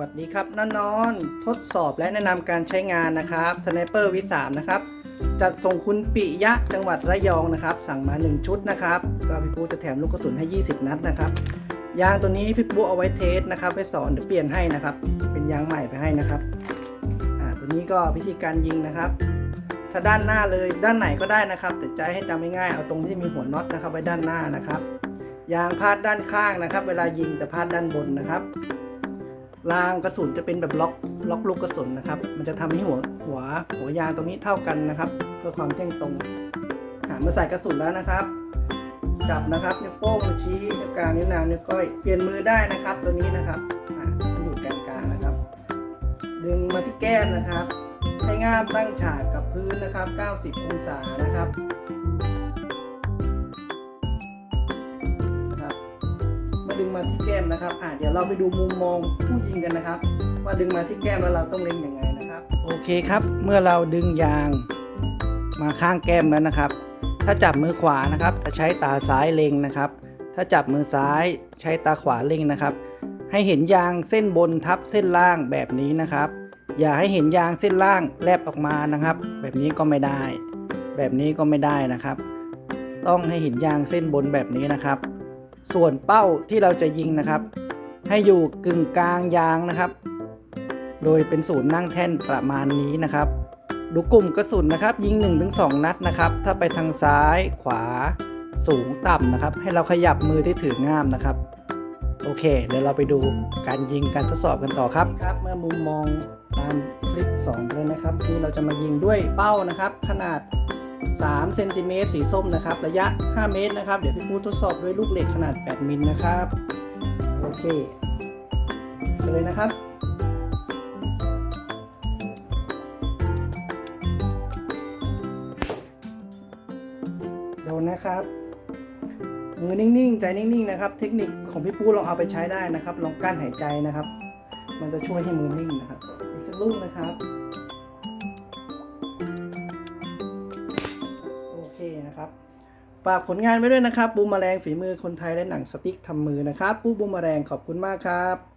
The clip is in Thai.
วัสดีครับน้อนนอนทดสอบและแนะนำการใช้งานนะครับสไนเปอร์วิสามนะครับจัดส่งคุณปิยะจังหวัดระยองนะครับ สั่งมา 1 ชุดนะครับ ก็พี่ปูจะแถมลูกกระสุนให้ 20 นัดนะครับยางตัวนี้พี่ปูเอาไว้เทสนะครับไปสอนเดี๋ยวเปลี่ยนให้นะครับ เป็นยางใหม่ไปให้นะครับอ่าตัวนี้ก็วิธีการยิงนะครับถ้าด้านหน้าเลยด้านไหนก็ได้นะครับ แต่ใจให้จำง่ายๆเอาตรงที่มีหัวน็อตนะครับไว้ด้านหน้านะครับยางพาดด้านข้างนะครับ เวลายิงจะพาดด้านบนนะครับ รางกระสุนจะเป็นแบบล็อกล็อกลูกกระสุนนะครับ มันจะทำให้หัวหัวหัวยางตรงนี้เท่ากันนะครับ เพื่อความเที่ยงตรงเมื่อใส่กระสุนแล้วนะครับจับนะครับนิ้วโป้งนิ้วชี้นิ้วกลางนิ้วนางนิ้วก้อยเปลี่ยนมือได้นะครับ ตัวนี้นะครับอ่ามันอยู่กลางๆนะครับ ดึงมาที่แก้มนะครับ ใช้ง่ามตั้งฉากกับพื้นนะครับ 90 องศานะครับ มาดึงมาที่แก้มนะครับอ่าเดี๋ยวเราไปดูมุมมองผู้ยิงกันนะครับ ว่าดึงมาที่แก้มแล้วเราต้องเล็งยังไงนะครับ โอเคครับ เมื่อเราดึงยางมาข้างแก้มแล้วนะครับ ถ้าจับมือขวานะครับ จะใช้ตาซ้ายเล็งนะครับ ถ้าจับมือซ้ายใช้ตาขวาเล็งนะครับ ให้เห็นยางเส้นบนทับเส้นล่างแบบนี้นะครับ อย่าให้เห็นยางเส้นล่างแลบออกมานะครับ แบบนี้ก็ไม่ได้ แบบนี้ก็ไม่ได้นะครับ ต้องให้เห็นยางเส้นบนแบบนี้นะครับ ส่วนเป้าที่เราจะยิงนะครับ ให้อยู่กึ่งกลางยางนะครับ โดยเป็นศูนย์นั่งแท่นประมาณนี้นะครับ ดูกลุ่มกระสุนนะครับ ยิง 1-2 นัดนะครับ ถ้าไปทางซ้ายขวาสูงต่ำนะครับ ให้เราขยับมือที่ถือง่ามนะครับ โอเค เดี๋ยวเราไปดูการยิงการทดสอบกันต่อครับครับ เมื่อมุมมองตามคลิป2เลยนะครับ ที่เราจะมายิงด้วยเป้านะครับ ขนาด 3เซนติเมตรสีส้มนะครับ ระยะ 5 เมตรนะครับ เดี๋ยวพี่พูดทดสอบด้วยลูกเหล็กขนาด 8 มิลนะครับ โอเคไปเลยนะครับโดนนะครับมือนิ่งๆ ใจนิ่งๆนะครับ เทคนิคของพี่ปูลองเอาไปใช้ได้นะครับ ลองกั้นหายใจนะครับ มันจะช่วยให้มือนิ่งนะครับ อีกสักลูกนะครับ ฝากผลงานไว้ด้วยนะครับปูมแมลงฝีมือคนไทยและหนังสติ๊กทำมือนะครับปูบูมแมลงขอบคุณมากครับ